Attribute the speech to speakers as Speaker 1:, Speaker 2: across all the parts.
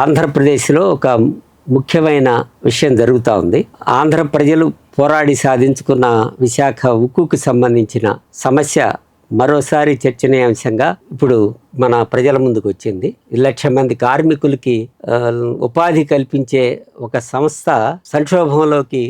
Speaker 1: ఆంధ్రప్రదేశ్లో ఒక ముఖ్యమైన విషయం జరుగుతూ ఉంది. ఆంధ్ర ప్రజలు పోరాడి సాధించుకున్న విశాఖ ఉక్కుకు సంబంధించిన సమస్య మరోసారి చర్చనీయాంశంగా ఇప్పుడు మన ప్రజల ముందుకు వచ్చింది. లక్ష మంది కార్మికులకి ఉపాధి కల్పించే ఒక సంస్థ సంక్షోభంలోకి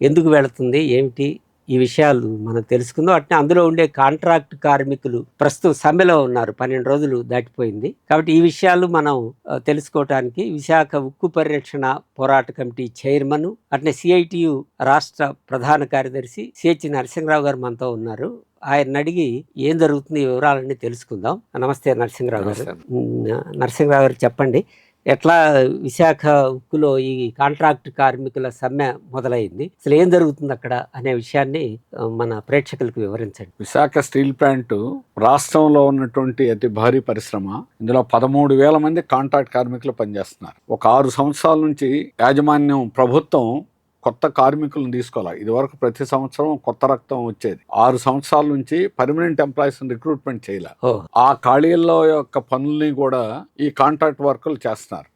Speaker 1: ఎందుకు వెళుతుంది? ఏమిటి? ఈ విషయాలు మనం తెలుసుకుందాం. అట్నే అందులో ఉండే కాంట్రాక్ట్ కార్మికులు ప్రస్తుతం సమ్మెలో ఉన్నారు. పన్నెండు రోజులు దాటిపోయింది. కాబట్టి ఈ విషయాలు మనం తెలుసుకోవటానికి విశాఖ ఉక్కు పరిరక్షణ పోరాట కమిటీ చైర్మన్ అట్నే సిఐటియు రాష్ట్ర ప్రధాన కార్యదర్శి సిహెచ్ నరసింహరావు గారు మనతో ఉన్నారు. ఆయన అడిగి ఏం జరుగుతుంది వివరాలన్నీ తెలుసుకుందాం. నమస్తే నరసింహరావు గారు. నరసింహరావు గారు చెప్పండి. ఎట్లా విశాఖ ఉక్కులో ఈ కాంట్రాక్ట్ కార్మికుల సమ్మె మొదలైంది? అసలు ఏం జరుగుతుంది అక్కడ అనే విషయాన్ని మన ప్రేక్షకులకు వివరించండి.
Speaker 2: విశాఖ స్టీల్ ప్లాంట్ రాష్ట్రంలో ఉన్నటువంటి అతి భారీ పరిశ్రమ. ఇందులో పదమూడు వేల మంది కాంట్రాక్ట్ కార్మికులు పనిచేస్తున్నారు. ఒక ఆరు సంవత్సరాల నుంచి యాజమాన్యం ప్రభుత్వం కొత్త కార్మికులను తీసుకోవాలి. ఇదివరకు ప్రతి సంవత్సరం కొత్త రక్తం వచ్చేది. ఆరు సంవత్సరాల నుంచి పర్మనెంట్ ఎంప్లాయీస్ రిక్రూట్మెంట్ చేయాలి. ఆ ఖాళీల్లో యొక్క పనుల్ని కూడా ఈ కాంట్రాక్ట్ వర్కులు చేస్తున్నారు.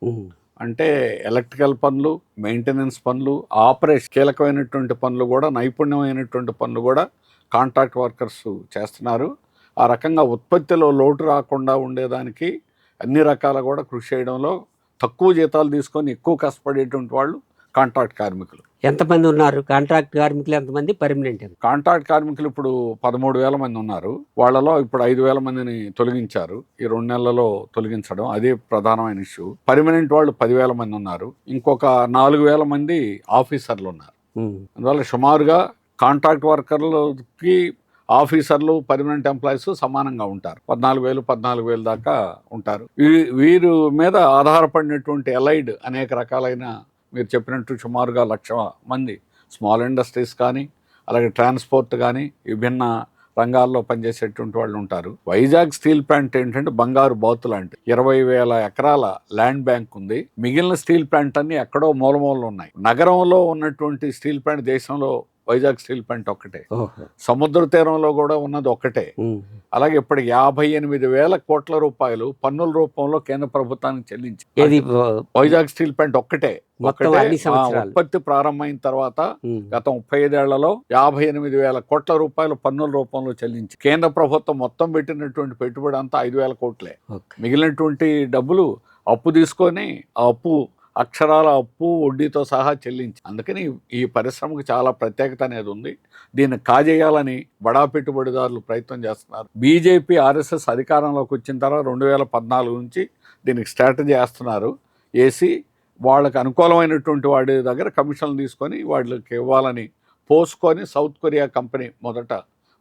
Speaker 2: అంటే ఎలక్ట్రికల్ పనులు మెయింటెనెన్స్ పనులు ఆపరేషన్ కీలకమైనటువంటి పనులు కూడా నైపుణ్యమైనటువంటి పనులు కూడా కాంట్రాక్ట్ వర్కర్స్ చేస్తున్నారు. ఆ రకంగా ఉత్పత్తిలో లోటు రాకుండా ఉండేదానికి అన్ని రకాల కూడా కృషి చేయడంలో తక్కువ జీతాలు తీసుకొని ఎక్కువ కష్టపడేటువంటి వాళ్ళు కాంట్రాక్ట్ కార్మికులు.
Speaker 1: ఎంతమంది ఉన్నారు? కాంట్రాక్ట్ కార్మికులు ఎంతమంది? పర్మనెంట్
Speaker 2: కాంట్రాక్ట్ కార్మికులు ఇప్పుడు పదమూడు వేల మంది ఉన్నారు. వాళ్ళలో ఇప్పుడు ఐదు వేల మందిని తొలగించారు. ఈ రెండు నెలలలో తొలగించడం అదే ప్రధానమైన ఇష్యూ. పర్మనెంట్ వాళ్ళు పదివేల మంది ఉన్నారు. ఇంకొక నాలుగు వేల మంది ఆఫీసర్లు ఉన్నారు. అందువల్ల సుమారుగా కాంట్రాక్ట్ వర్కర్లకి ఆఫీసర్లు పర్మనెంట్ ఎంప్లాయీస్ సమానంగా ఉంటారు. పద్నాలుగు వేలు పద్నాలుగు వేలు దాకా ఉంటారు. వీరు మీద ఆధారపడినటువంటి ఎలైడ్ అనేక రకాలైన మీరు చెప్పినట్టు సుమారుగా లక్ష మంది స్మాల్ ఇండస్ట్రీస్ కానీ అలాగే ట్రాన్స్పోర్ట్ కానీ విభిన్న రంగాల్లో పనిచేసేటువంటి వాళ్ళు ఉంటారు. వైజాగ్ స్టీల్ ప్లాంట్ ఏంటంటే బంగారు బాతు లాంటి ఇరవై వేల ఎకరాల ల్యాండ్ బ్యాంక్ ఉంది. మిగిలిన స్టీల్ ప్లాంట్ అన్ని ఎక్కడో మూలమూలలు ఉన్నాయి. నగరంలో ఉన్నటువంటి స్టీల్ ప్లాంట్ దేశంలో వైజాగ్ స్టీల్ ప్లాంట్ ఒక్కటే. సముద్ర తీరంలో కూడా ఉన్నది ఒక్కటే. అలాగే ఇప్పటికి యాభై ఎనిమిది వేల కోట్ల రూపాయలు పన్నుల రూపంలో కేంద్ర ప్రభుత్వానికి చెల్లించి వైజాగ్ స్టీల్ ప్లాంట్ ఒక్కటే. ఉత్పత్తి ప్రారంభమైన తర్వాత గత ముప్పై ఐదేళ్ళలో యాభై ఎనిమిది వేల కోట్ల రూపాయలు పన్నుల రూపంలో చెల్లించి కేంద్ర ప్రభుత్వం మొత్తం పెట్టినటువంటి పెట్టుబడి అంతా ఐదు వేల కోట్లే. మిగిలినటువంటి డబ్బులు అప్పు తీసుకొని ఆ అప్పు అక్షరాల అప్పు వడ్డీతో సహా చెల్లించి. అందుకని ఈ పరిశ్రమకు చాలా ప్రత్యేకత అనేది ఉంది. దీన్ని కాజేయాలని బడా పెట్టుబడిదారులు ప్రయత్నం చేస్తున్నారు. బీజేపీ ఆర్ఎస్ఎస్ అధికారంలోకి వచ్చిన తర్వాత రెండు వేల పద్నాలుగు నుంచి దీనికి స్ట్రాటజీ వేస్తున్నారు. వేసి వాళ్ళకి అనుకూలమైనటువంటి వాడి దగ్గర కమిషన్లు తీసుకొని వాళ్ళకి ఇవ్వాలని పోసుకొని సౌత్ కొరియా కంపెనీ మొదట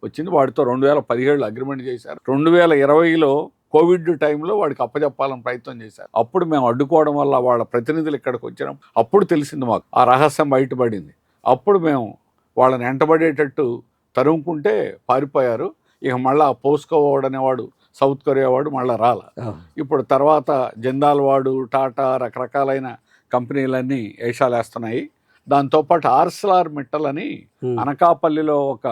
Speaker 2: వచ్చింది. వాడితో రెండు వేల పదిహేడులో అగ్రిమెంట్ చేశారు. రెండు వేల ఇరవైలో కోవిడ్ టైంలో వాడికి అప్పచెప్పాలని ప్రయత్నం చేశారు. అప్పుడు మేము అడ్డుకోవడం వల్ల వాళ్ళ ప్రతినిధులు ఇక్కడికి వచ్చినాం. అప్పుడు తెలిసింది మాకు ఆ రహస్యం బయటపడింది. అప్పుడు మేము వాళ్ళని వెంటబడేటట్టు తరుముకుంటే పారిపోయారు. ఇక మళ్ళా పోస్కోవాడు అనేవాడు సౌత్ కొరియా వాడు మళ్ళీ రాల. ఇప్పుడు తర్వాత జిందాల్ వాడు టాటా రకరకాలైన కంపెనీలన్నీ వేషాలేస్తున్నాయి దాంతోపాటు ఆర్సలార్ మిట్టల్ అని. అనకాపల్లిలో ఒక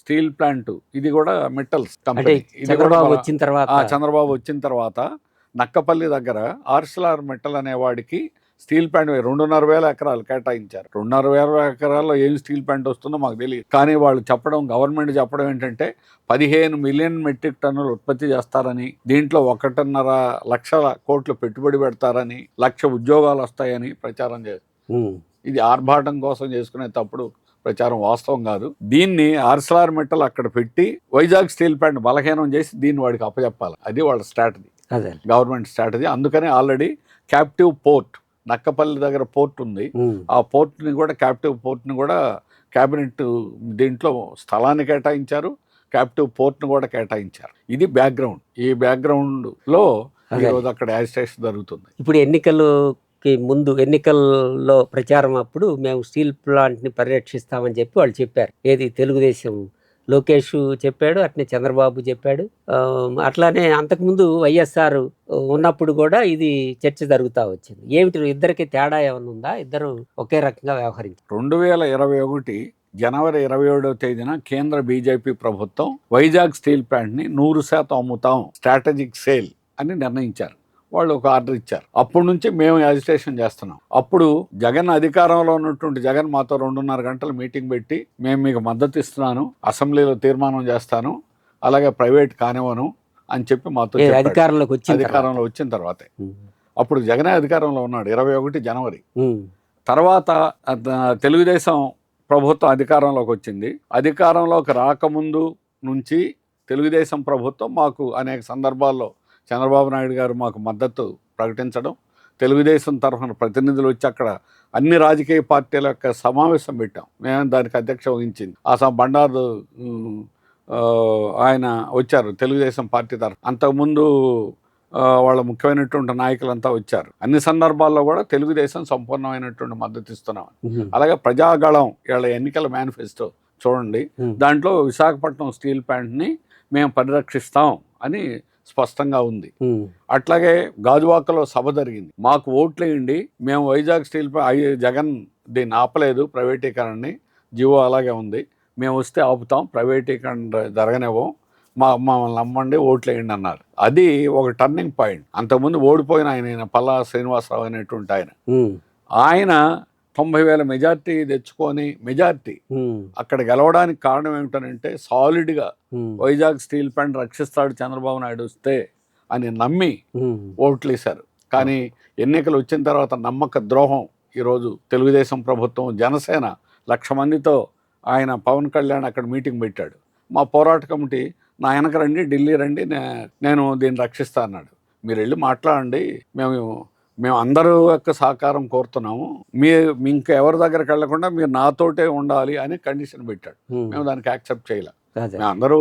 Speaker 2: స్టీల్ ప్లాంట్. ఇది కూడా మెటల్స్ కంపెనీ. ఇది కూడా
Speaker 1: వచ్చిన తర్వాత.
Speaker 2: చంద్రబాబు వచ్చిన తర్వాత నక్కపల్లి దగ్గర ఆర్సలార్ మెటల్ అనే వాడికి స్టీల్ ప్లాంట్ రెండున్నర వేల ఎకరాలు కేటాయించారు. రెండున్నర వేల ఎకరాల్లో ఏం స్టీల్ ప్లాంట్ వస్తుందో మాకు తెలియదు. కానీ వాళ్ళు చెప్పడం గవర్నమెంట్ చెప్పడం ఏంటంటే పదిహేను మిలియన్ మెట్రిక్ టన్నులు ఉత్పత్తి చేస్తారని దీంట్లో ఒకటిన్నర లక్షల కోట్లు పెట్టుబడి పెడతారని లక్ష ఉద్యోగాలు వస్తాయని ప్రచారం చేస్తారు ఇది ఆర్భాటం కోసం చేసుకునే తప్పుడు ప్రచారం వాస్తవం కాదు. దీన్ని ఆర్సలార్ మెట్టలు అక్కడ పెట్టి వైజాగ్ స్టీల్ ప్లాంట్ బలహీనం చేసి దీన్ని వాడికి అప్పచెప్పాలి అది వాళ్ళ స్ట్రాటజీ.
Speaker 1: అదే
Speaker 2: గవర్నమెంట్ స్ట్రాటజీ. అందుకనే ఆల్రెడీ క్యాప్టివ్ పోర్ట్ నక్కపల్లి దగ్గర పోర్ట్ ఉంది. ఆ పోర్ట్ని కూడా క్యాప్టివ్ పోర్ట్ని కూడా క్యాబినెట్ దీంట్లో స్థలాన్ని కేటాయించారు. క్యాప్టివ్ పోర్ట్ని కూడా కేటాయించారు. ఇది బ్యాక్గ్రౌండ్. ఈ బ్యాక్గ్రౌండ్లో. ఈరోజు అక్కడ యాజిటేషన్ జరుగుతుంది.
Speaker 1: ఇప్పుడు కి ముందు ఎన్నికల్లో ప్రచారం అప్పుడు మేము స్టీల్ ప్లాంట్ని పరిరక్షిస్తామని చెప్పి వాళ్ళు చెప్పారు. ఏది? తెలుగుదేశం. లోకేష్ చెప్పాడు అట్నే చంద్రబాబు చెప్పాడు. అట్లానే అంతకుముందు వైఎస్ఆర్ ఉన్నప్పుడు కూడా ఇది చర్చ జరుగుతూ వచ్చింది. ఏమిటి? ఇద్దరికి తేడా ఏమైనా ఉందా? ఇద్దరు ఒకే రకంగా వ్యవహరించారు.
Speaker 2: రెండు వేల ఇరవై ఒకటి జనవరి ఇరవై ఏడవ తేదీన కేంద్ర బీజేపీ ప్రభుత్వం వైజాగ్ స్టీల్ ప్లాంట్ని నూరు శాతం అమ్ముతాం స్ట్రాటజిక్ సేల్ అని నిర్ణయించారు. వాళ్ళు ఒక ఆర్డర్ ఇచ్చారు. అప్పటి నుంచి మేము అజిటేషన్ చేస్తున్నాం. అప్పుడు జగన్ అధికారంలో ఉన్నటువంటి జగన్ మాతో రెండున్నర గంటలు మీటింగ్ పెట్టి మేము మీకు మద్దతు ఇస్తున్నాను అసెంబ్లీలో తీర్మానం చేస్తాను అలాగే ప్రైవేట్ కానివ్వను అని చెప్పి మాతో.
Speaker 1: అధికారంలోకి వచ్చింది
Speaker 2: అధికారంలో వచ్చిన తర్వాతే. అప్పుడు జగనే అధికారంలో ఉన్నాడు ఇరవై ఒకటి జనవరి. తర్వాత తెలుగుదేశం ప్రభుత్వం అధికారంలోకి వచ్చింది. అధికారంలోకి రాకముందు నుంచి తెలుగుదేశం ప్రభుత్వం మాకు అనేక సందర్భాల్లో చంద్రబాబు నాయుడు గారు మాకు మద్దతు ప్రకటించడం తెలుగుదేశం తరఫున ప్రతినిధులు వచ్చి అక్కడ అన్ని రాజకీయ పార్టీల యొక్క సమావేశం పెట్టాం. మేము దానికి అధ్యక్ష వహించింది. ఆ సమ- బండారు ఆయన వచ్చారు తెలుగుదేశం పార్టీ తరఫు అంతకుముందు వాళ్ళ ముఖ్యమైనటువంటి నాయకులంతా వచ్చారు. అన్ని సందర్భాల్లో కూడా తెలుగుదేశం సంపూర్ణమైనటువంటి మద్దతు ఇస్తున్నాం. అలాగే ప్రజాగళం వీళ్ళ ఎన్నికల మేనిఫెస్టో చూడండి. దాంట్లో విశాఖపట్నం స్టీల్ ప్లాంట్ని మేము పరిరక్షిస్తాం అని స్పష్టంగా ఉంది. అట్లాగే గాజువాకలో సభ జరిగింది. మాకు ఓట్లు వేయండి మేము వైజాగ్ స్టీల్ జగన్ దీన్ని ఆపలేదు ప్రైవేటీకరణని జీవో అలాగే ఉంది. మేము వస్తే ఆపుతాం ప్రైవేటీకరణ జరగనివ్వం మా మమ్మల్ని నమ్మండి ఓట్లు వేయండి అన్నారు. అది ఒక టర్నింగ్ పాయింట్. అంతకుముందు ఓడిపోయిన ఆయన పల్లా శ్రీనివాసరావు అనేటువంటి ఆయన. ఆయన తొంభై వేల మెజార్టీ తెచ్చుకొని మెజార్టీ అక్కడ గెలవడానికి కారణం ఏమిటనంటే సాలిడ్గా వైజాగ్ స్టీల్ ప్లాంట్ రక్షిస్తాడు చంద్రబాబు నాయుడు వస్తే అని నమ్మి ఓట్లు వేశారు కానీ ఎన్నికలు వచ్చిన తర్వాత నమ్మక ద్రోహం ఈరోజు తెలుగుదేశం ప్రభుత్వం జనసేన లక్ష మందితో ఆయన పవన్ కళ్యాణ్ అక్కడ మీటింగ్ పెట్టాడు. మా పోరాట కమిటీ నా వెనక రండి ఢిల్లీ రండి నే- నేను దీన్ని రక్షిస్తా అన్నాడు. మీరు వెళ్ళి మాట్లాడండి మేము మేము అందరూ యొక్క సహకారం కోరుతున్నాము. మీ ఇంకా ఎవరి దగ్గరికి వెళ్ళకుండా మీరు నాతోటే ఉండాలి అని కండిషన్ పెట్టాడు. మేము దానికి యాక్సెప్ట్ చేయలే. మేము అందరూ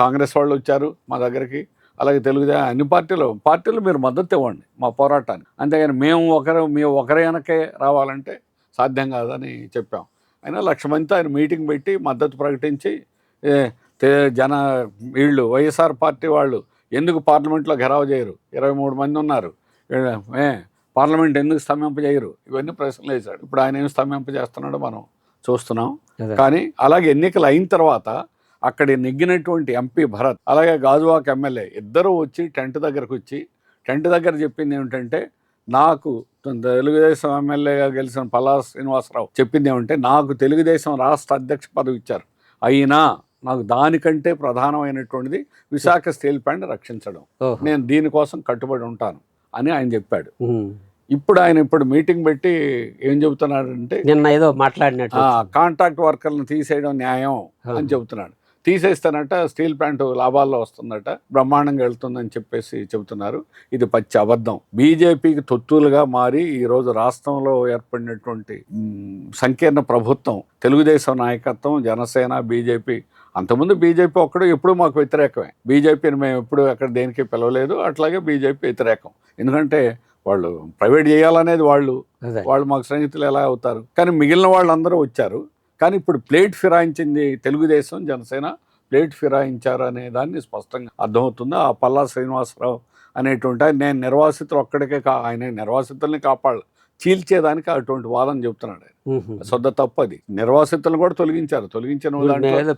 Speaker 2: కాంగ్రెస్ వాళ్ళు వచ్చారు మా దగ్గరికి. అలాగే తెలుగుదేశం అన్ని పార్టీలు పార్టీలు మీరు మద్దతు ఇవ్వండి మా పోరాటానికి. అంతేగాని మేము ఒకరు మేము ఒకరి వెనకే రావాలంటే సాధ్యం కాదని చెప్పాం. అయినా లక్ష మందితో ఆయన మీటింగ్ పెట్టి మద్దతు ప్రకటించి జన వీళ్ళు వైఎస్ఆర్ పార్టీ వాళ్ళు ఎందుకు పార్లమెంట్లో ఘెరావ్ చేయరు? ఇరవై మూడు మంది ఉన్నారు. పార్లమెంట్ ఎందుకు స్తంభింపజేయరు? ఇవన్నీ ప్రశ్నలు వేశాడు. ఇప్పుడు ఆయన ఏం స్తంభింపజేస్తున్నాడో మనం చూస్తున్నాం. కానీ అలాగే ఎన్నికలు అయిన తర్వాత అక్కడ నెగ్గినటువంటి ఎంపీ భరత్ అలాగే గాజువాక్ ఎమ్మెల్యే ఇద్దరూ వచ్చి టెంట్ దగ్గరకు వచ్చి టెంట్ దగ్గర చెప్పింది ఏమిటంటే నాకు తెలుగుదేశం ఎమ్మెల్యేగా గెలిచిన పల్లా శ్రీనివాసరావు చెప్పింది ఏమంటే నాకు తెలుగుదేశం రాష్ట్ర అధ్యక్ష పదవి ఇచ్చారు. అయినా నాకు దానికంటే ప్రధానమైనటువంటిది విశాఖ స్టీల్ ప్లాంట్ రక్షించడం. నేను దీనికోసం కట్టుబడి ఉంటాను. అని ఆయన చెప్పాడు. ఇప్పుడు ఆయన ఇప్పుడు మీటింగ్ పెట్టి ఏం చెబుతున్నాడంటే
Speaker 1: నిన్న ఏదో మాట్లాడినట్టు
Speaker 2: కాంట్రాక్ట్ వర్కర్లను తీసేయడం న్యాయం అని చెబుతున్నాడు. తీసేస్తానట స్టీల్ ప్లాంట్ లాభాల్లో వస్తుందట బ్రహ్మాండంగా వెళ్తుందని చెప్పేసి చెబుతున్నారు. ఇది పచ్చి అబద్ధం. బీజేపీకి తొత్తులుగా మారి ఈరోజు రాష్ట్రంలో ఏర్పడినటువంటి సంకీర్ణ ప్రభుత్వం తెలుగుదేశం నాయకత్వం జనసేన బీజేపీ అంతకుముందు బీజేపీ ఒక్కడు ఎప్పుడు మాకు వ్యతిరేకమే. బీజేపీని మేము ఎప్పుడు అక్కడ దేనికి పిలవలేదు. అట్లాగే బీజేపీ వ్యతిరేకం. ఎందుకంటే వాళ్ళు ప్రైవేట్ చేయాలనేది వాళ్ళు. వాళ్ళు మాకు స్నేహితులు ఎలా అవుతారు? కానీ మిగిలిన వాళ్ళందరూ వచ్చారు. కానీ ఇప్పుడు ప్లేట్ ఫిరాయించింది తెలుగుదేశం జనసేన. ప్లేట్ ఫిరాయించారు అనే దాన్ని స్పష్టంగా అర్థమవుతుంది. ఆ పల్లా శ్రీనివాసరావు అనేటువంటి నేను నిర్వాసితులు ఒక్కడికే కా ఆయన నిర్వాసితుల్ని కాపాడాలి. చీల్చేదానికి అటువంటి వాదన చెప్తున్నాడు ఆయన. సొద్ద తప్పు అది నిర్వాసితులను కూడా తొలగించారు. తొలగించిన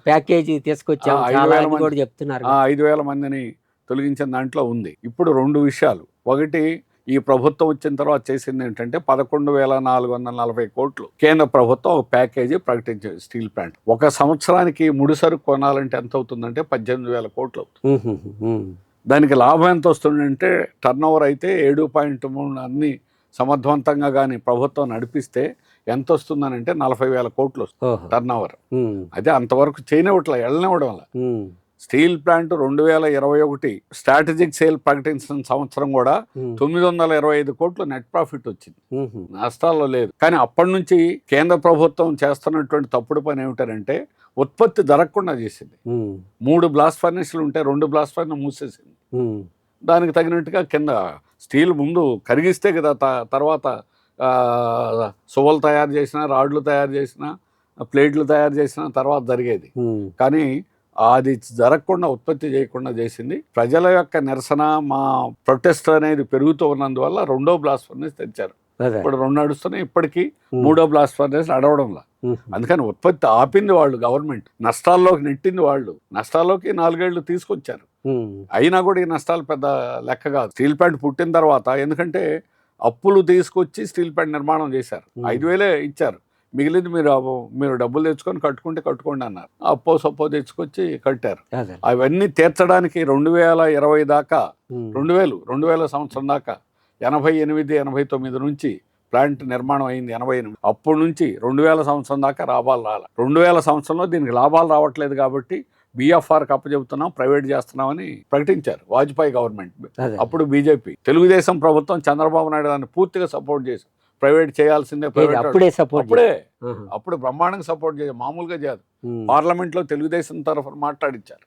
Speaker 1: ప్యాకేజీ తీసుకొచ్చాం
Speaker 2: ఆ, ఐదు వేల మందిని తొలగించిన దాంట్లో ఉంది. ఇప్పుడు రెండు విషయాలు. ఒకటి ఈ ప్రభుత్వం వచ్చిన తర్వాత చేసింది ఏంటంటే పదకొండు వేల నాలుగు వందల నలభై కోట్లు కేంద్ర ప్రభుత్వం ఒక ప్యాకేజీ ప్రకటించింది స్టీల్ ప్లాంట్. ఒక సంవత్సరానికి ముడిసరుకు కొనాలంటే ఎంత అవుతుందంటే పద్దెనిమిది వేల కోట్లు అవుతుంది. దానికి లాభం ఎంత వస్తుందంటే టర్న్ ఓవర్ అయితే ఏడు పాయింట్ మూడు అన్ని సమర్థవంతంగా కానీ ప్రభుత్వం నడిపిస్తే ఎంత వస్తుందనంటే నలభై వేల కోట్లు వస్తుంది టర్న్ ఓవర్. అదే అంతవరకు చేయనివ్వట్లే వెళ్ళనివ్వడం వల్ల. స్టీల్ ప్లాంట్ రెండు వేల ఇరవై ఒకటి స్ట్రాటజిక్ సేల్ ప్రకటించిన సంవత్సరం కూడా. తొమ్మిది వందల ఇరవై ఐదు కోట్లు నెట్ ప్రాఫిట్ వచ్చింది. నష్టాల్లో లేదు కానీ అప్పటి నుంచి కేంద్ర ప్రభుత్వం చేస్తున్నటువంటి తప్పుడు పని ఏమిటంటే ఉత్పత్తి జరగకుండా చేసింది. మూడు బ్లాస్ట్ ఫర్నేస్లు ఉంటే రెండు బ్లాస్ట్ ఫర్నెస్ మూసేసింది. దానికి తగినట్టుగా కింద స్టీల్ ముందు కరిగిస్తే కదా తర్వాత ఆ, సువ్వలు తయారు చేసిన రాడ్లు తయారు చేసిన ప్లేట్లు తయారు చేసిన తర్వాత జరిగేది. కానీ అది జరగకుండా ఉత్పత్తి చేయకుండా చేసింది. ప్రజల యొక్క నిరసన మా ప్రొటెస్ట్ అనేది పెరుగుతూ ఉన్నందువల్ల రెండో బ్లాస్ట్ ఫర్నేస్ తెచ్చారు. ఇప్పుడు రెండు నడుస్తున్నాయి ఇప్పటికీ. మూడో బ్లాస్ట్ ఫర్నేస్ నడవడంలా. అందుకని ఉత్పత్తి ఆపింది వాళ్ళు గవర్నమెంట్. నష్టాల్లోకి నెట్టింది వాళ్ళు. నష్టాల్లోకి నాలుగేళ్ళు తీసుకొచ్చారు. అయినా కూడా ఈ నష్టాలు పెద్ద లెక్క కాదు. స్టీల్ ప్లాంట్ పుట్టిన తర్వాత ఎందుకంటే అప్పులు తీసుకొచ్చి స్టీల్ ప్లాంట్ నిర్మాణం చేశారు. ఐదు వేలే ఇచ్చారు. మిగిలింది మీరు మీరు డబ్బులు తెచ్చుకొని కట్టుకుంటే కట్టుకోండి అన్నారు. అప్పో సప్పో తెచ్చుకొచ్చి కట్టారు. అవన్నీ తీర్చడానికి రెండు వేల ఇరవై దాకా రెండు వేలు రెండు వేల సంవత్సరం దాకా ఎనభై ఎనిమిది ఎనభై తొమ్మిది నుంచి ప్లాంట్ నిర్మాణం అయింది ఎనభై ఎనిమిది. అప్పటి నుంచి రెండు వేల సంవత్సరం దాకా లాభాలు రాలి. రెండు వేల సంవత్సరంలో దీనికి లాభాలు రావట్లేదు కాబట్టి బిఎఫ్ఆర్కి అప్పచెబుతున్నాం ప్రైవేట్ చేస్తున్నామని ప్రకటించారు వాజ్పేయి గవర్నమెంట్. అప్పుడు బీజేపీ. తెలుగుదేశం ప్రభుత్వం చంద్రబాబు నాయుడు దాన్ని పూర్తిగా సపోర్ట్ చేసి ప్రైవేట్ చేయాల్సిందే ప్రైవేట్
Speaker 1: అప్పుడే సపోర్ట్
Speaker 2: అప్పుడే. అప్పుడు బ్రహ్మాండంగా సపోర్ట్ చేసి మామూలుగా చేయదు పార్లమెంట్లో తెలుగుదేశం తరఫున మాట్లాడించారు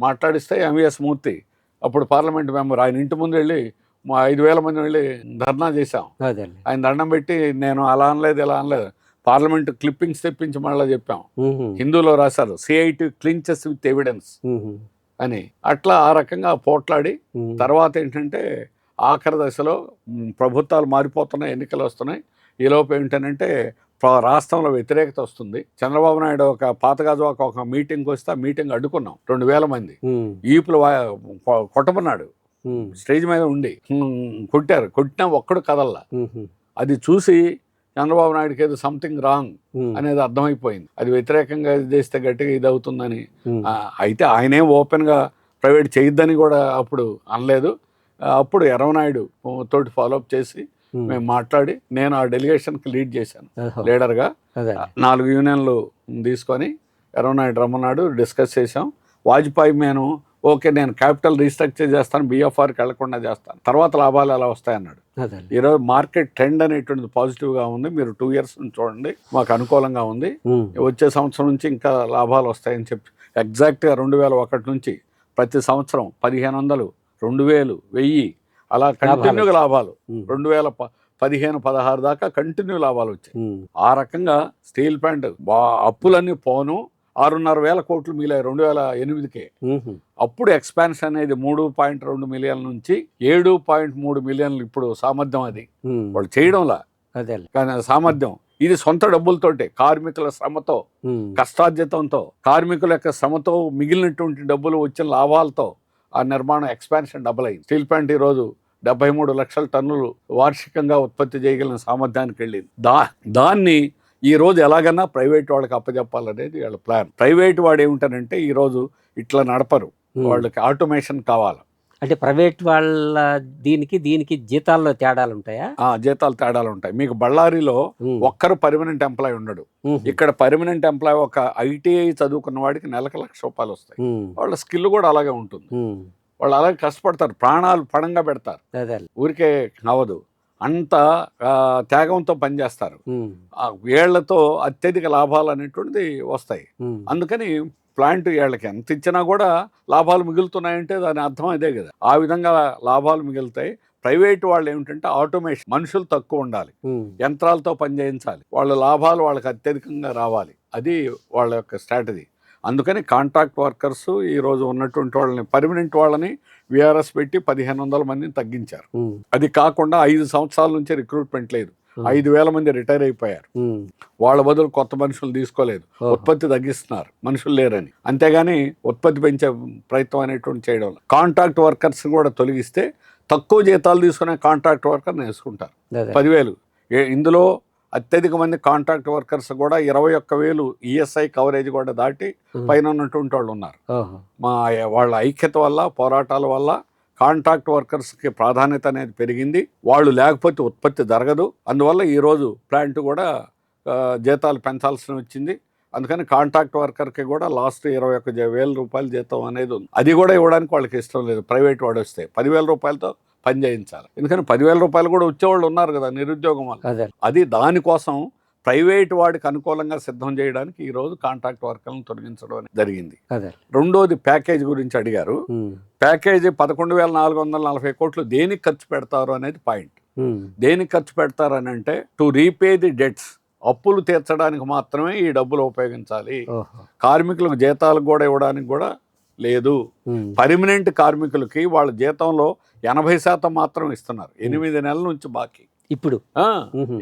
Speaker 2: మాట్లాడిస్తే ఎంవిఎస్ మూర్తి అప్పుడు పార్లమెంట్ మెంబర్ ఆయన ఇంటి ముందు వెళ్ళి మా ఐదు వేల మంది వెళ్ళి ధర్నా చేశాం. ఆయన దండం పెట్టి నేను అలా అనలేదు ఇలా అనలేదు. పార్లమెంట్ క్లిప్పింగ్స్ తెప్పించి మళ్ళీ చెప్పాం. హిందూలో రాశారు సిఐటి క్లించెస్ విత్ ఎవిడెన్స్ అని. అట్లా ఆ రకంగా పోట్లాడి తర్వాత ఏంటంటే ఆఖరి దశలో ప్రభుత్వాలు మారిపోతున్నాయి ఎన్నికలు వస్తున్నాయి. ఈలోపు ఏంటంటే రాష్ట్రంలో వ్యతిరేకత వస్తుంది. చంద్రబాబు నాయుడు ఒక పాతగాజువాక ఒక మీటింగ్కి వస్తే ఆ మీటింగ్ అడ్డుకున్నాం రెండు వేల మంది. ఈపులు కొట్టమన్నాడు. స్టేజ్ మీద ఉండి కొట్టారు. కొట్టినా ఒక్కడు కదల్లా. అది చూసి చంద్రబాబు నాయుడుకి ఏదో సంథింగ్ రాంగ్ అనేది అర్థమైపోయింది. అది వ్యతిరేకంగా ఇది చేస్తే గట్టిగా ఇది అవుతుందని ఆ, అయితే ఆయనే ఓపెన్గా ప్రైవేట్ చేయొద్దని కూడా అప్పుడు అనలేదు. అప్పుడు ఎర్రవనాయుడు తోటి ఫాలోఅప్ చేసి మేము మాట్లాడి నేను ఆ డెలిగేషన్కి లీడ్ చేశాను లీడర్గా. నాలుగు యూనియన్లు తీసుకొని ఎర్రవనాయుడు రమ్మన్నాడు డిస్కస్ చేసాం వాజ్పేయి నేను ఓకే నేను క్యాపిటల్ రీస్ట్రక్చర్ చేస్తాను బిఎఫ్ఆర్కి వెళ్ళకుండా చేస్తాను. తర్వాత లాభాలు ఎలా వస్తాయన్నాడు ఈరోజు మార్కెట్ ట్రెండ్ అనేటువంటిది పాజిటివ్గా ఉంది. మీరు టూ ఇయర్స్ నుంచి చూడండి మాకు అనుకూలంగా ఉంది. వచ్చే సంవత్సరం నుంచి ఇంకా లాభాలు వస్తాయని చెప్పి ఎగ్జాక్ట్గా రెండు వేల ఒకటి నుంచి ప్రతి సంవత్సరం పదిహేను వందలు రెండు వేలు వెయ్యి అలా కంటిన్యూగా లాభాలు. రెండు వేల పదిహేను పదహారు దాకా కంటిన్యూ లాభాలు వచ్చాయి. ఆ రకంగా స్టీల్ ప్లాంట్ బా అప్పులన్నీ పోను. ఆరున్నర వేల కోట్లు మిగిలాయి రెండు వేల ఎనిమిదికే. అప్పుడు ఎక్స్పాన్షన్ అనేది మూడు పాయింట్ రెండు మిలియన్ల నుంచి ఏడు పాయింట్ మూడు మిలియన్లు ఇప్పుడు సామర్థ్యం అది. వాళ్ళు చేయడంలా.
Speaker 1: అదే
Speaker 2: కానీ సామర్థ్యం. ఇది సొంత డబ్బులతోటే కార్మికుల శ్రమతో కష్టార్జితంతో కార్మికుల యొక్క శ్రమతో మిగిలినటువంటి డబ్బులు వచ్చిన లాభాలతో ఆ నిర్మాణం ఎక్స్పాన్షన్ డబుల్ అయింది స్టీల్ ప్లాంట్ ఈరోజు డెబ్బై మూడు లక్షల టన్నులు వార్షికంగా ఉత్పత్తి చేయగలిగిన సామర్థ్యానికి వెళ్ళింది. దా దాన్ని ఈ రోజు ఎలాగన్నా ప్రైవేట్ వాళ్ళకి అప్పచెప్పాలనేది వాళ్ళ ప్లాన్. ప్రైవేట్ వాడు ఏమిటనంటే ఈ రోజు ఇట్లా నడపరు. వాళ్ళకి ఆటోమేషన్ కావాలి.
Speaker 1: అంటే ప్రైవేట్ వాళ్ళ దీనికి దీనికి జీతాల్లో తేడాలు ఉంటాయా?
Speaker 2: ఆ జీతాలు తేడాలు ఉంటాయి. మీకు బళ్ళారిలో ఒక్కరు పర్మనెంట్ ఎంప్లాయ్ ఉండడు. ఇక్కడ పర్మనెంట్ ఎంప్లాయ్ ఒక ఐటీఐ చదువుకున్న వాడికి నెలకు లక్ష రూపాయలు వస్తాయి. వాళ్ళ స్కిల్ కూడా అలాగే ఉంటుంది. వాళ్ళు అలాగే కష్టపడతారు. ప్రాణాలు పణంగా పెడతారు. ఊరికే అవ్వదు అంత త్యాగంతో పనిచేస్తారు. వీళ్ళతో అత్యధిక లాభాలు అనేటువంటిది వస్తాయి. అందుకని ప్లాంట్ వీళ్ళకి ఎంత ఇచ్చినా కూడా లాభాలు మిగులుతున్నాయంటే దాని అర్థం అదే కదా. ఆ విధంగా లాభాలు మిగులుతాయి. ప్రైవేట్ వాళ్ళు ఏమిటంటే ఆటోమేషన్ మనుషులు తక్కువ ఉండాలి. యంత్రాలతో పనిచేయించాలి. వాళ్ళ లాభాలు వాళ్ళకి అత్యధికంగా రావాలి. అది వాళ్ళ యొక్క స్ట్రాటజీ. అందుకని కాంట్రాక్ట్ వర్కర్స్ ఈరోజు ఉన్నటువంటి వాళ్ళని పర్మనెంట్ వాళ్ళని విఆర్ఎస్ పెట్టి పదిహేను వందల మందిని తగ్గించారు. అది కాకుండా ఐదు సంవత్సరాల నుంచి రిక్రూట్మెంట్ లేదు. ఐదు వేల మంది రిటైర్ అయిపోయారు. వాళ్ళ బదులు కొత్త మనుషులు తీసుకోలేదు. ఉత్పత్తి తగ్గిస్తున్నారు. మనుషులు లేరని. అంతేగాని ఉత్పత్తి పెంచే ప్రయత్నం అనేటువంటి చేయడం కాంట్రాక్ట్ వర్కర్స్ కూడా తొలగిస్తే తక్కువ జీతాలు తీసుకునే కాంట్రాక్ట్ వర్కర్ని వేసుకుంటారు. పదివేలు. ఇందులో అత్యధిక మంది కాంట్రాక్ట్ వర్కర్స్ కూడా ఇరవై ఒక్క వేలు ఈఎస్ఐ కవరేజ్ కూడా దాటి పైన ఉన్నటువంటి వాళ్ళు ఉన్నారు. మా వాళ్ళ ఐక్యత వల్ల పోరాటాల వల్ల కాంట్రాక్ట్ వర్కర్స్కి ప్రాధాన్యత అనేది పెరిగింది. వాళ్ళు లేకపోతే ఉత్పత్తి జరగదు. అందువల్ల ఈరోజు ప్లాంట్ కూడా జీతాలు పెంచాల్సి వచ్చింది. అందుకని కాంట్రాక్ట్ వర్కర్కి కూడా లాస్ట్ ఇరవై ఒక్క వేల రూపాయల జీతం అనేది ఉంది. అది కూడా ఇవ్వడానికి వాళ్ళకి ఇష్టం లేదు. ప్రైవేట్ వాడు వస్తే పదివేల రూపాయలతో పని చేయించాలి. ఎందుకని పదివేల రూపాయలు కూడా వచ్చేవాళ్ళు ఉన్నారు కదా నిరుద్యోగం వల్ల
Speaker 1: అదే.
Speaker 2: దానికోసం ప్రైవేట్ వాడికి అనుకూలంగా సిద్ధం చేయడానికి ఈరోజు కాంట్రాక్ట్ వర్కర్లను తొలగించడం జరిగింది. రెండోది ప్యాకేజ్ గురించి అడిగారు. ప్యాకేజీ పదకొండు వేల నాలుగు వందల నలభై కోట్లు దేనికి ఖర్చు పెడతారు అనేది పాయింట్. దేనికి ఖర్చు పెడతారు అని అంటే టు రీపే ది డెట్స్. అప్పులు తీర్చడానికి మాత్రమే ఈ డబ్బులు ఉపయోగించాలి. కార్మికులకు జీతాలకు కూడా ఇవ్వడానికి కూడా లేదు. పర్మనెంట్ కార్మికులకి వాళ్ళ జీతంలో ఎనభై శాతం మాత్రం ఇస్తున్నారు. ఎనిమిది నెలల నుంచి బాకీ.
Speaker 1: ఇప్పుడు?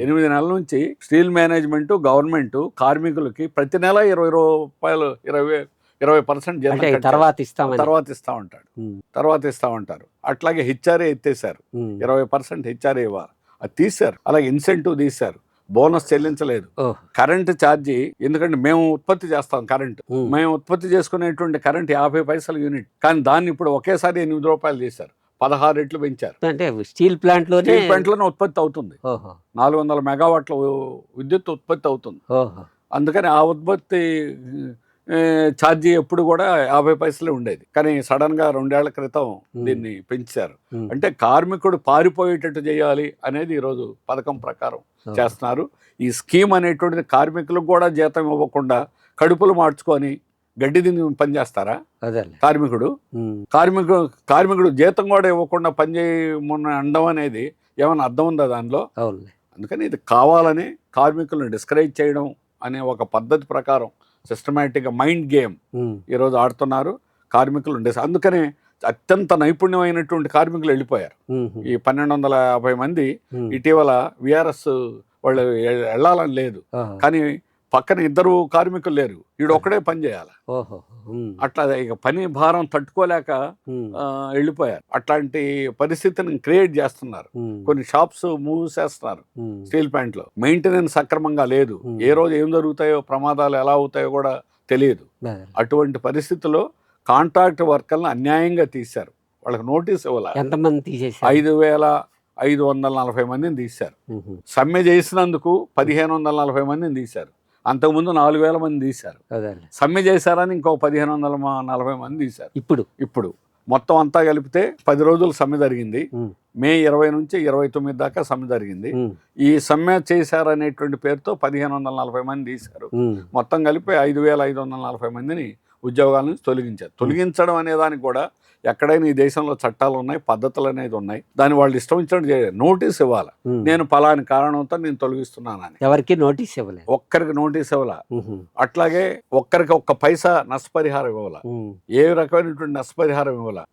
Speaker 2: ఎనిమిది నెలల నుంచి స్టీల్ మేనేజ్మెంట్ గవర్నమెంట్ కార్మికులకి ప్రతి నెల ఇరవై రూపాయలు ఇరవై ఇరవై పర్సెంట్.
Speaker 1: తర్వాత ఇస్తామని.
Speaker 2: తర్వాత ఇస్తా ఉంటాడు తర్వాత ఇస్తా ఉంటారు. అట్లాగే హెచ్ఆర్ఏ ఎత్తేసారు. ఇరవై పర్సెంట్ హెచ్ఆర్ఏ ఇవ్వాలి. అది తీశారు. అలాగే ఇన్సెంటివ్ తీశారు. బోనస్ చెల్లించలేదు. కరెంటు ఛార్జీ ఎందుకంటే మేము ఉత్పత్తి చేస్తాం కరెంట్. మేము ఉత్పత్తి చేసుకునేటువంటి కరెంట్ యాభై పైసలు యూనిట్. కానీ దాన్ని ఇప్పుడు ఒకేసారి ఎనిమిది రూపాయలు చేశారు. పదహారు రెట్లు పెంచారు.
Speaker 1: అంటే స్టీల్ ప్లాంట్లోనే
Speaker 2: స్టీల్ ప్లాంట్లోనే ఉత్పత్తి అవుతుంది. నాలుగు వందల మెగావాట్ల విద్యుత్ ఉత్పత్తి అవుతుంది. అందుకని ఆ ఉత్పత్తి ఛార్జీ ఎప్పుడు కూడా యాభై పైసలే ఉండేది. కానీ సడన్గా రెండేళ్ళ క్రితం దీన్ని పెంచారు. అంటే కార్మికుడు పారిపోయేటట్టు చేయాలి అనేది ఈరోజు పథకం ప్రకారం. చేస్తున్నారు. ఈ స్కీమ్ అనేటువంటిది కార్మికులకు కూడా జీతం ఇవ్వకుండా కడుపులు మార్చుకొని గడ్డి తిని పనిచేస్తారా?
Speaker 1: అదేలే
Speaker 2: కార్మికుడు? కార్మికుడు కార్మికుడు జీతం కూడా ఇవ్వకుండా పని చేయమని అనడం అనేది ఏమైనా అర్థం ఉందా దానిలో అందుకని ఇది కావాలని కార్మికులను డిస్కరేజ్ చేయడం అనే ఒక పద్ధతి ప్రకారం సిస్టమేటిక్గా మైండ్ గేమ్ ఈరోజు ఆడుతున్నారు. కార్మికులు ఉండేసి అందుకనే అత్యంత నైపుణ్యమైనటువంటి కార్మికులు వెళ్ళిపోయారు. ఈ పన్నెండు వందల యాభై మంది. ఇటీవల విఆర్ఎస్ వాళ్ళు వెళ్ళాలని లేదు. కానీ పక్కన ఇద్దరు కార్మికులు లేరు. వీడు ఒక్కడే పని చేయాలి. అట్లా ఇక పని భారం తట్టుకోలేక వెళ్ళిపోయారు. అట్లాంటి పరిస్థితిని క్రియేట్ చేస్తున్నారు. కొన్ని షాప్స్ మూవ్ చేస్తున్నారు.
Speaker 1: ఉమ్,
Speaker 2: స్టీల్ ప్లాంట్లో మెయింటెనెన్స్ సక్రమంగా లేదు. ఏ రోజు ఏం జరుగుతాయో ప్రమాదాలు ఎలా అవుతాయో కూడా తెలియదు. అటువంటి పరిస్థితుల్లో కాంట్రాక్ట్ వర్కర్లను అన్యాయంగా తీశారు. వాళ్ళకి నోటీస్ ఇవ్వాల?
Speaker 1: ఎంతమంది
Speaker 2: ఐదు వేల ఐదు వందల నలభై మందిని తీశారు. సమ్మె చేసినందుకు పదిహేను వందల నలభై మందిని తీశారు. అంతకుముందు నాలుగు వేల మంది తీశారు. సమ్మె చేశారని ఇంకో పదిహేను వందల నలభై మంది తీశారు.
Speaker 1: ఇప్పుడు?
Speaker 2: ఇప్పుడు. మొత్తం అంతా కలిపితే పది రోజులు సమ్మె జరిగింది. మే ఇరవై నుంచి ఇరవై తొమ్మిది దాకా సమ్మె జరిగింది. ఈ సమ్మె చేశారనేటువంటి పేరుతో పదిహేను వందల నలభై మంది తీశారు. మొత్తం కలిపి ఐదు వేల ఐదు వందల నలభై మందిని ఉద్యోగాల నుంచి తొలగించారు తొలగించడం అనే దానికి కూడా ఎక్కడైనా ఈ దేశంలో చట్టాలు ఉన్నాయి పద్ధతులు అనేది ఉన్నాయి. దాన్ని వాళ్ళు ఇష్టం ఇచ్చినట్టు నోటీస్ ఇవ్వాలి. నేను పలాని కారణంతో నేను తొలగిస్తున్నానని.
Speaker 1: ఎవరికి నోటీస్ ఇవ్వలేదు.
Speaker 2: ఒక్కరికి నోటీస్ ఇవ్వాల. అట్లాగే ఒక్కరికి ఒక్క పైసా నష్టపరిహారం ఇవ్వాల. ఏ రకమైనటువంటి నష్టపరిహారం ఇవ్వాల.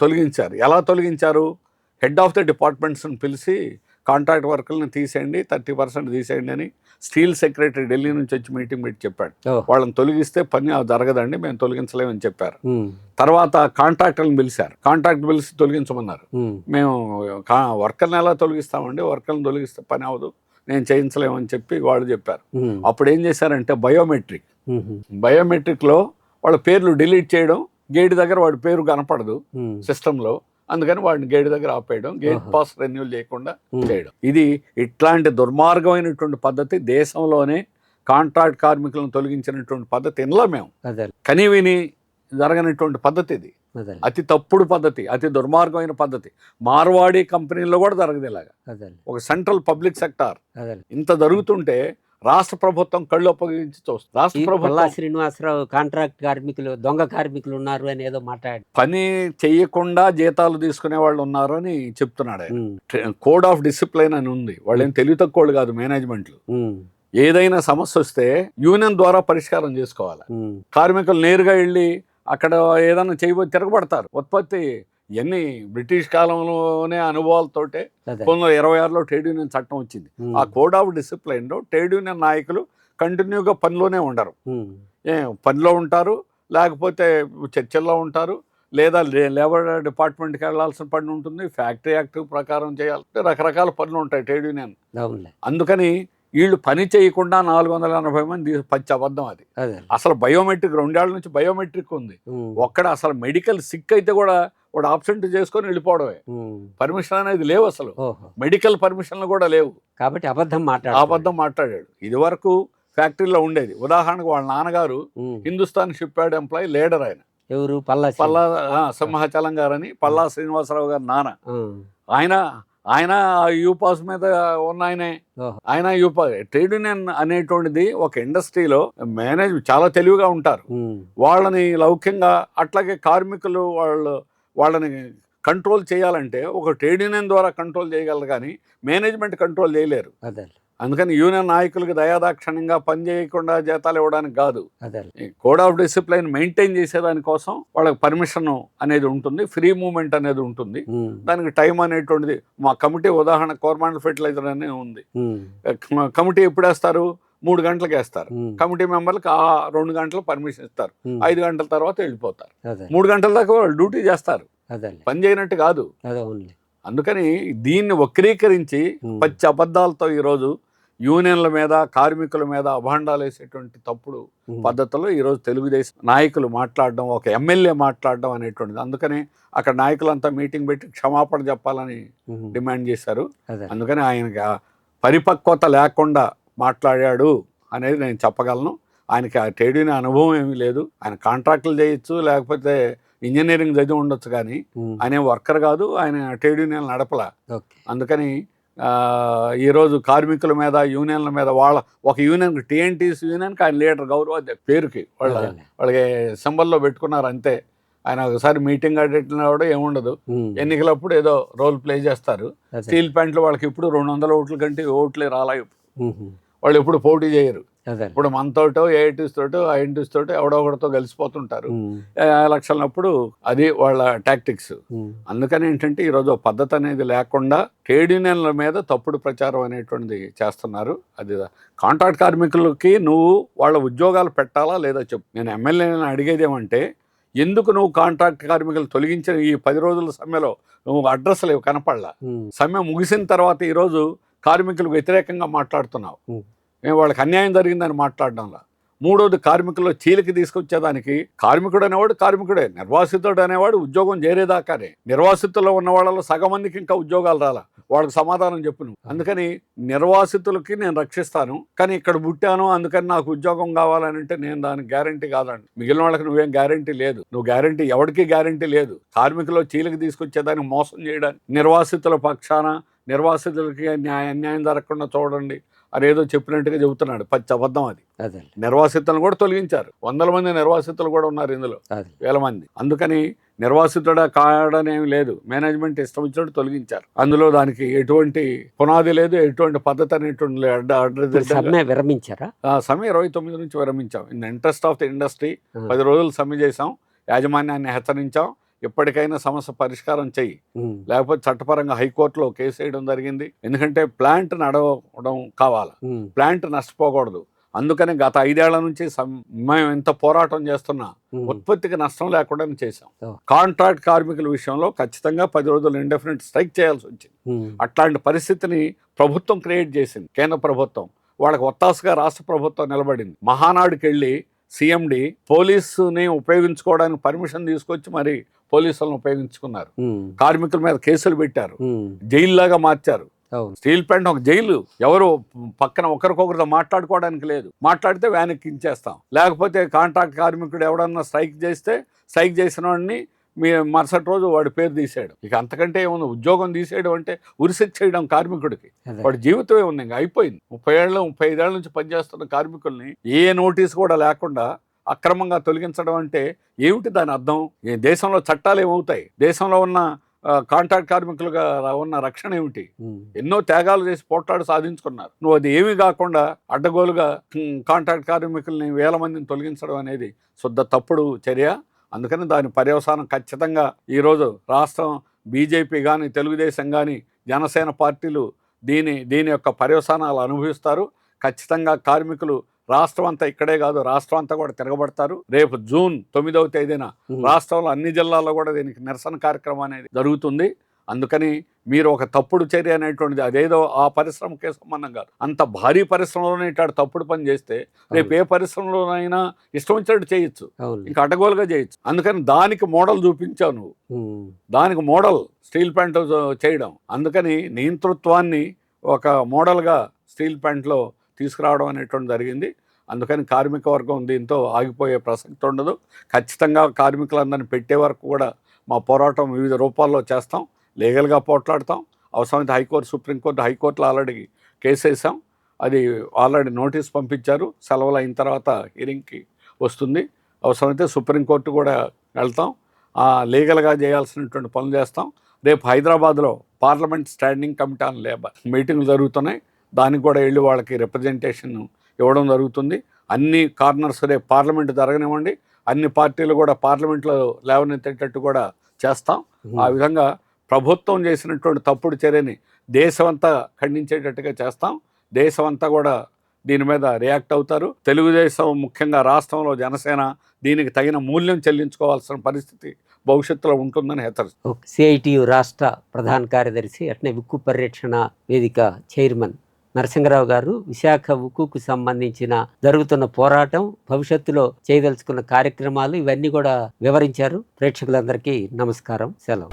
Speaker 2: తొలగించారు. ఎలా తొలగించారు? హెడ్ ఆఫ్ ద డిపార్ట్మెంట్స్ని పిలిచి కాంట్రాక్ట్ వర్కర్లను తీసేయండి థర్టీ పర్సెంట్ తీసేయండి అని స్టీల్ సెక్రటరీ ఢిల్లీ నుంచి వచ్చి మీటింగ్ పెట్టి చెప్పాడు. వాళ్ళని తొలగిస్తే పని జరగదండి మేము తొలగించలేమని చెప్పారు. తర్వాత కాంట్రాక్టర్లను పిలిచారు. కాంట్రాక్ట్ పిలిచి తొలగించమన్నారు. మేము. వర్కర్ని ఎలా తొలగిస్తామండి? వర్కర్ని తొలగిస్తే పని అవ్వదు నేను చేయించలేమని చెప్పి వాళ్ళు చెప్పారు. అప్పుడు ఏం చేశారంటే బయోమెట్రిక్. బయోమెట్రిక్లో వాళ్ళ పేర్లు డిలీట్ చేయడం గేట్ దగ్గర వాడి పేరు కనపడదు సిస్టంలో. అందుకని వాడిని గేట్ దగ్గర ఆపేయడం గేట్. పాస్ రెన్యూల్ చేయకుండా. చేయడం. ఇది ఇట్లాంటి దుర్మార్గమైనటువంటి పద్ధతి దేశంలోనే కాంట్రాక్ట్ కార్మికులను తొలగించినటువంటి పద్ధతి ఇంట్లో మేము.
Speaker 1: అదేలే
Speaker 2: కనివిని జరగనటువంటి పద్ధతి ఇది. అతి తప్పుడు పద్ధతి అతి దుర్మార్గమైన పద్ధతి. మార్వాడి కంపెనీల్లో కూడా జరగదు ఇలాగా. ఒక సెంట్రల్ పబ్లిక్ సెక్టార్. ఇంత జరుగుతుంటే రాష్ట్ర ప్రభుత్వం కళ్ళు అప్పగించి చూస్తుంది. రాష్ట్ర ప్రభుత్వం
Speaker 1: శ్రీనివాసరావు కాంట్రాక్ట్ కార్మికులు దొంగ కార్మికులు ఉన్నారు అని ఏదో మాట్లాడి
Speaker 2: పని చెయ్యకుండా జీతాలు తీసుకునే వాళ్ళు ఉన్నారు అని చెప్తున్నాడు ఆయన. కోడ్ ఆఫ్ డిసిప్లైన్ అని ఉంది. వాళ్ళు ఏం తెలివి తక్కువలు కాదు మేనేజ్మెంట్లు. ఏదైనా సమస్య వస్తే యూనియన్ ద్వారా పరిష్కారం చేసుకోవాలి. కార్మికులు నేరుగా వెళ్ళి అక్కడ ఏదైనా చేయబోతే తిరగబడతారు. ఉత్పత్తి ఇవన్నీ బ్రిటిష్ కాలంలోనే అనుభవాలతోటే పంతొమ్మిది వందల ఇరవై ఆరులో ట్రేడ్ యూనియన్ చట్టం వచ్చింది. ఆ కోడ్ ఆఫ్ డిసిప్లైన్లో ట్రేడ్ యూనియన్ నాయకులు కంటిన్యూగా పనిలోనే ఉండరు. పనిలో ఉంటారు లేకపోతే చర్చల్లో ఉంటారు లేదా లేబర్ డిపార్ట్మెంట్కి వెళ్ళాల్సిన పని ఉంటుంది ఫ్యాక్టరీ యాక్ట్ ప్రకారం చేయాలంటే రకరకాల పనులు ఉంటాయి ట్రేడ్ యూనియన్. అందుకని వీళ్ళు పని చేయకుండా నాలుగు వందల ఎనభై మంది పచ్చి అబద్ధం అది. అసలు బయోమెట్రిక్ రెండేళ్ళ నుంచి బయోమెట్రిక్ ఉంది. ఒక్కడ అసలు మెడికల్ సిక్ అయితే కూడా వాడు ఆబ్సెంట్ చేసుకొని వెళ్ళిపోవడమే. పర్మిషన్ అనేది లేవు అసలు. మెడికల్ పర్మిషన్లు కూడా లేవు.
Speaker 1: కాబట్టి అబద్ధం మాట్లాడు
Speaker 2: అబద్ధం మాట్లాడాడు. ఇది వరకు ఫ్యాక్టరీలో ఉండేది. ఉదాహరణకు వాళ్ళ నాన్నగారు Hindustan shipyard employee leader ఆయన.
Speaker 1: ఎవరు? పల్లా
Speaker 2: పల్లా సింహాచలం గారని పల్లా శ్రీనివాసరావు గారు నాన్న. ఆయన ఆయన యూపాస్ మీద ఉన్న ఆయనే. ఆయన యూపా ట్రేడ్ యూనియన్ అనేటువంటిది ఒక ఇండస్ట్రీలో మేనేజ్ చాలా తెలివిగా ఉంటారు. వాళ్ళని లౌక్యంగా అట్లాగే కార్మికులు వాళ్ళు వాళ్ళని కంట్రోల్ చేయాలంటే ఒక ట్రేడ్ యూనియన్ ద్వారా కంట్రోల్ చేయగలరు కానీ మేనేజ్మెంట్ కంట్రోల్ చేయలేరు.
Speaker 1: అదే
Speaker 2: అందుకని యూనియన్ నాయకులకు దయాదాక్షణ్యంగా పని చేయకుండా జీతాలు ఇవ్వడానికి కాదు. కోడ్ ఆఫ్ డిసిప్లైన్ మెయింటైన్ చేసేదాని కోసం వాళ్ళకి పర్మిషన్ అనేది ఉంటుంది ఫ్రీ మూవ్మెంట్ అనేది ఉంటుంది. దానికి టైం అనేటువంటిది మా కమిటీ ఉదాహరణ కోరమాండల్ ఫెర్టిలైజర్ అనే ఉంది. కమిటీ ఎప్పుడు వేస్తారు? మూడు గంటలకు వేస్తారు. కమిటీ మెంబర్లకు ఆ రెండు గంటలు పర్మిషన్ ఇస్తారు. ఐదు గంటల తర్వాత వెళ్ళిపోతారు. మూడు గంటల దాకా వాళ్ళు డ్యూటీ చేస్తారు.
Speaker 1: అదే
Speaker 2: పని చేయనట్టు కాదు. అందుకని దీన్ని వక్రీకరించి పచ్చి అబద్ధాలతో ఈరోజు యూనియన్ల మీద కార్మికుల మీద అభాండాలు వేసేటువంటి తప్పుడు
Speaker 1: ఉమ్,
Speaker 2: పద్ధతిలో ఈరోజు తెలుగుదేశం నాయకులు మాట్లాడడం ఒక ఎమ్మెల్యే మాట్లాడడం అనేటువంటిది. అందుకని అక్కడ నాయకులంతా మీటింగ్ పెట్టి క్షమాపణ చెప్పాలని డిమాండ్ చేశారు.
Speaker 1: అదే.
Speaker 2: అందుకని ఆయనకి పరిపక్వత లేకుండా మాట్లాడాడు అనేది నేను చెప్పగలను. ఆయనకి ఆ ట్రేడ్ యూనియన్ అనుభవం ఏమీ లేదు. ఆయన కాంట్రాక్టులు చేయొచ్చు లేకపోతే ఇంజనీరింగ్ చదివి ఉండొచ్చు కానీ ఆయన వర్కర్ కాదు ఆయన ట్రేడ్ యూనియన్ నడపల. అందుకని ఈరోజు కార్మికుల మీద యూనియన్ల మీద వాళ్ళ ఒక యూనియన్ టీఎన్టీసీ యూనియన్కి ఆయన లీడర్ గౌరవ పేరుకి వాళ్ళ. వాళ్ళకి సింబల్లో పెట్టుకున్నారు అంతే. ఆయన ఒకసారి మీటింగ్ అడిగినప్పుడు ఏముండదు ఎన్నికలప్పుడు ఏదో రోల్ ప్లే చేస్తారు. స్టీల్ ప్యాంట్లు వాళ్ళకి ఇప్పుడు రెండు వందల ఓట్ల కంటే ఓట్లే రాలా ఇప్పుడు. వాళ్ళు ఎప్పుడు పోటీ చేయరు. ఇప్పుడు మనతోటో ఏఐటీస్ తోటో ఐఎన్టీస్ తోటో ఎవడో ఒకటితో కలిసిపోతుంటారు. ఎలక్షన్ అప్పుడు అది వాళ్ళ టాక్టిక్స్ అందుకని ఏంటంటే ఈరోజు పద్ధతి అనేది లేకుండా ట్రేడ్ యూనియన్ల మీద తప్పుడు ప్రచారం అనేటువంటిది చేస్తున్నారు. అది కాంట్రాక్ట్ కార్మికులకి నువ్వు వాళ్ళ ఉద్యోగాలు పెట్టాలా లేదా చెప్పు. నేను ఎమ్మెల్యేని అడిగేది ఏమంటే ఎందుకు నువ్వు కాంట్రాక్ట్ కార్మికులు తొలగించిన ఈ పది రోజుల సమ్మెలో నువ్వు అడ్రస్ లేవు కనపడలా. సమ్మె ముగిసిన తర్వాత ఈరోజు కార్మికులకు వ్యతిరేకంగా మాట్లాడుతున్నావు. మేము వాళ్ళకి అన్యాయం జరిగిందని మాట్లాడడంలా? మూడోది కార్మికుల్లో చీలికి తీసుకొచ్చేదానికి కార్మికుడు అనేవాడు కార్మికుడే నిర్వాసితుడు అనేవాడు ఉద్యోగం చేరేదాకానే. నిర్వాసితుల్లో ఉన్న వాళ్ళలో సగం మందికి ఇంకా ఉద్యోగాలు రాలా. వాళ్ళకి సమాధానం చెప్పు నువ్వు. అందుకని నిర్వాసితులకి నేను రక్షిస్తాను కానీ ఇక్కడ పుట్టాను అందుకని నాకు ఉద్యోగం కావాలని అంటే నేను దానికి గ్యారంటీ కాదండి. మిగిలిన వాళ్ళకి నువ్వేం గ్యారంటీ లేదు. నువ్వు గ్యారంటీ ఎవరికి గ్యారంటీ లేదు. కార్మికులు చీలికి తీసుకొచ్చేదానికి మోసం చేయడానికి. నిర్వాసితుల పక్షాన నిర్వాసితులకి న్యాయ అన్యాయం జరగకుండా చూడండి. అని ఏదో చెప్పినట్టుగా చెబుతున్నాడు. పచ్చి అబద్ధం అది.
Speaker 1: అదే
Speaker 2: నిర్వాసితులను కూడా తొలగించారు. వందల మంది నిర్వాసితులు కూడా ఉన్నారు ఇందులో.
Speaker 1: అదే
Speaker 2: వేల మంది. అందుకని నిర్వాసితుడా కాడనేమి లేదు. మేనేజ్మెంట్ ఇష్టం వచ్చినట్టు తొలగించారు. అందులో దానికి ఎటువంటి పునాది లేదు. ఎటువంటి పద్ధతి అనేటువంటి. అడ్డ
Speaker 1: విరమించారా?
Speaker 2: ఆ సమ్మె ఇరవై తొమ్మిది నుంచి విరమించాం. In interest of the industry. పది రోజులు సమ్మె చేసాం యాజమాన్యాన్ని హెచ్చరించాం. ఎప్పటికైనా సమస్య పరిష్కారం చెయ్యి. లేకపోతే చట్టపరంగా హైకోర్టులో కేసు వేయడం జరిగింది. ఎందుకంటే ప్లాంట్ నడవడం కావాలి? ప్లాంట్ నష్టపోకూడదు. అందుకని గత ఐదేళ్ళ నుంచి మేము ఎంత పోరాటం చేస్తున్నా ఉత్పత్తికి నష్టం లేకుండా చేసాం. కాంట్రాక్ట్ కార్మికుల విషయంలో ఖచ్చితంగా పది రోజులు ఇండెఫినెట్ స్ట్రైక్ చేయాల్సి వచ్చింది. అట్లాంటి పరిస్థితిని ప్రభుత్వం క్రియేట్ చేసింది. కేంద్ర ప్రభుత్వం. వాళ్ళకి ఒత్తాసుగా రాష్ట్ర ప్రభుత్వం నిలబడింది. మహానాడుకి వెళ్ళి సీఎండి పోలీసుని ఉపయోగించుకోవడానికి పర్మిషన్ తీసుకొచ్చి మరి పోలీసులను ఉపయోగించుకున్నారు. కార్మికుల మీద కేసులు పెట్టారు. జైల్లాగా మార్చారు. స్టీల్ ప్లాంట్ ఒక జైలు. ఎవరు పక్కన ఒకరికొకరితో మాట్లాడుకోవడానికి లేదు. మాట్లాడితే వ్యాన్ ఎక్కించేస్తాం. లేకపోతే కాంట్రాక్ట్ కార్మికుడు ఎవడన్నా స్ట్రైక్ చేస్తే స్ట్రైక్ చేసిన వాడిని మీ మరుసటి రోజు వాడి పేరు తీసేయడం. ఇక అంతకంటే ఏముంది? ఉద్యోగం తీసేయడం అంటే ఉరిశిక్ష చేయడం కార్మికుడికి. వాడి జీవితమే ఉంది. ఇంకా అయిపోయింది. ముప్పై ఏళ్ళు ముప్పై ఐదేళ్ళ నుంచి పనిచేస్తున్న కార్మికుల్ని ఏ నోటీస్ కూడా లేకుండా అక్రమంగా తొలగించడం అంటే ఏమిటి దాని అర్థం? ఈ దేశంలో చట్టాలు ఏమవుతాయి? దేశంలో ఉన్న కాంట్రాక్ట్ కార్మికులుగా ఉన్న రక్షణ ఏమిటి? ఎన్నో త్యాగాలు చేసి పోట్లాడి సాధించుకున్నారు. నువ్వు అది ఏమీ కాకుండా అడ్డగోలుగా కాంట్రాక్ట్ కార్మికుల్ని వేల మందిని తొలగించడం అనేది శుద్ధ తప్పుడు చర్య. అందుకని దాని పర్యవసానం ఖచ్చితంగా ఈరోజు రాష్ట్రం బీజేపీ కానీ తెలుగుదేశం కానీ జనసేన పార్టీలు దీని దీని యొక్క పర్యవసానాలు అనుభవిస్తారు. ఖచ్చితంగా కార్మికులు రాష్ట్రం అంతా ఇక్కడే కాదు రాష్ట్రం అంతా కూడా తిరగబడతారు. రేపు జూన్ తొమ్మిదవ తేదీన రాష్ట్రంలో అన్ని జిల్లాల్లో కూడా దీనికి నిరసన కార్యక్రమం అనేది జరుగుతుంది. అందుకని మీరు ఒక తప్పుడు చర్య అనేటువంటిది అదేదో ఆ పరిశ్రమకే సంబంధం కాదు. అంత భారీ పరిశ్రమలోనే ఇట్లాంటి తప్పుడు పని చేస్తే రేపు ఏ పరిశ్రమలోనైనా ఇష్టం వచ్చినట్టు చేయొచ్చు ఇంకా అడ్డగోలుగా చేయొచ్చు. అందుకని దానికి మోడల్ చూపించావు నువ్వు. దానికి మోడల్ స్టీల్ ప్యాంట్ చేయడం. అందుకని నియంతృత్వాన్ని ఒక మోడల్గా స్టీల్ ప్యాంట్లో తీసుకురావడం అనేటువంటి జరిగింది. అందుకని కార్మిక వర్గం దీంతో ఆగిపోయే ప్రసక్తి ఉండదు. ఖచ్చితంగా కార్మికులందరినీ పెట్టే వరకు కూడా మా పోరాటం వివిధ రూపాల్లో చేస్తాం. లీగల్గా పోట్లాడతాం. అవసరమైతే హైకోర్టు సుప్రీంకోర్టు హైకోర్టులో ఆల్రెడీ కేసు వేసాం. అది ఆల్రెడీ నోటీస్ పంపించారు. సెలవులు అయిన తర్వాత హీరింగ్కి వస్తుంది. అవసరమైతే సుప్రీంకోర్టు కూడా వెళ్తాం. ఆ, లీగల్గా చేయాల్సినటువంటి పనులు చేస్తాం. రేపు హైదరాబాద్లో parliament standing committee on labour మీటింగ్లు జరుగుతున్నాయి. దానికి కూడా వెళ్ళి వాళ్ళకి రిప్రజెంటేషన్ ఇవ్వడం జరుగుతుంది. అన్ని కార్నర్స్ రేపు పార్లమెంట్ జరగనివ్వండి. అన్ని పార్టీలు కూడా పార్లమెంట్లో లేవనెత్తేటట్టు కూడా చేస్తాం. ఆ విధంగా ప్రభుత్వం చేసినటువంటి తప్పుడు చర్యని దేశమంతా ఖండించేటట్టుగా చేస్తాం. దేశమంతా కూడా దీని మీద రియాక్ట్ అవుతారు. తెలుగుదేశం ముఖ్యంగా రాష్ట్రంలో జనసేన దీనికి తగిన మూల్యం చెల్లించుకోవాల్సిన పరిస్థితి భవిష్యత్తులో ఉంటుందని హెచ్చరిస్తారు
Speaker 1: సిఐటియు రాష్ట్ర ప్రధాన కార్యదర్శి అట్నే ఉక్కు పరిరక్షణ వేదిక చైర్మన్ నరసింహరావు గారు విశాఖ ఉక్కుకు సంబంధించిన జరుగుతున్న పోరాటం భవిష్యత్తులో చేయదలుచుకున్న కార్యక్రమాలు ఇవన్నీ కూడా వివరించారు. ప్రేక్షకులందరికీ నమస్కారం. సెలవు.